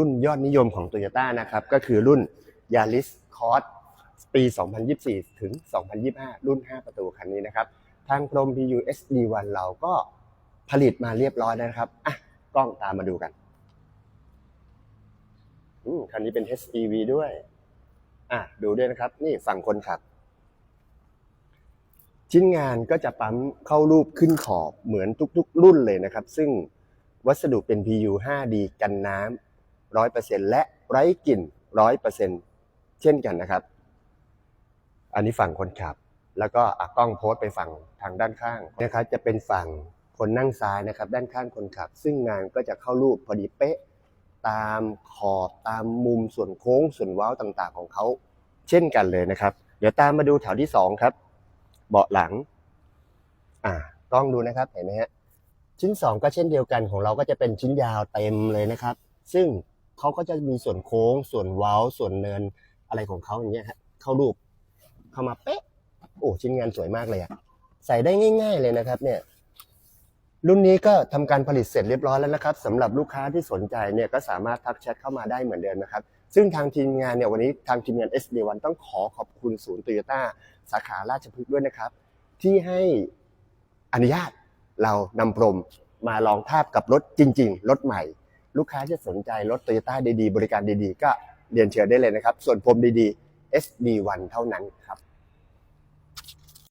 รุ่นยอดนิยมของ Toyota นะครับก็คือรุ่น Yaris Cross ปี 2024 ถึง 2025 รุ่น 5 ประตูคันนี้นะครับ ทางกรม PU SD1 เราก็ผลิตมาเรียบร้อยแล้วนะครับอะกล้องตามมาดูกันอืมคันนี้เป็น HEV ด้วย อะดูด้วยนะครับ นี่ฝั่งคนขับ ชิ้นงานก็จะปั๊มเข้ารูปขึ้นขอบเหมือนทุกๆ รุ่นเลยนะครับ ซึ่งวัสดุเป็น PU 5D กันน้ำ 100%และไร้กลิ่น 100%เช่นกันนะครับ อันนี้ฝั่งคนขับ แล้วก็อะกล้องโพสต์ไปฝั่งทางด้านข้างนะครับ จะเป็นฝั่งคนนั่งซ้ายนะครับ ด้านข้างคนขับ ซึ่งงานก็จะเข้ารูปพอดีเป๊ะตามขอบตามมุมส่วนโค้งส่วนว้าต่างๆ ของเขา เช่นกันเลยนะครับ เดี๋ยวตามมาดูแถวที่สองครับ เบาะหลัง อ่ากล้องดูนะครับเห็นไหมฮะชิ้นสองก็เช่นเดียวกันของเราก็จะเป็นชิ้นยาวเต็มเลยนะครับ ซึ่ง เขาก็จะมีส่วนโค้ง ส่วนเว้า ส่วนเนินอะไรของเขาอย่างเงี้ยฮะเข้ารูปเข้ามาเป๊ะ โอ้ชิ้นงานสวยมากเลยอะใส่ได้ง่าย ๆเลยนะครับ เนี่ย รุ่นนี้ก็ทำการผลิตเสร็จเรียบร้อยแล้วนะครับสำหรับลูกค้าที่สนใจเนี่ยก็สามารถทักแชทเข้ามาได้เหมือนเดิมนะครับ ซึ่งทางทีมงานเนี่ยวันนี้ทางทีมงาน SD1 ต้องขอขอบคุณศูนย์โตโยต้าสาขาราชพฤกษ์ด้วยนะครับ ที่ให้อนุญาตเรานำพรมมาลองทาบกับรถจริง ๆ รถใหม่ ลูกค้าจะสนใจรถโตโยต้าดีๆ บริการดีๆ ก็เรียนเชิญได้เลยนะครับ ส่วนพรมดีๆ SD1 เท่านั้นครับ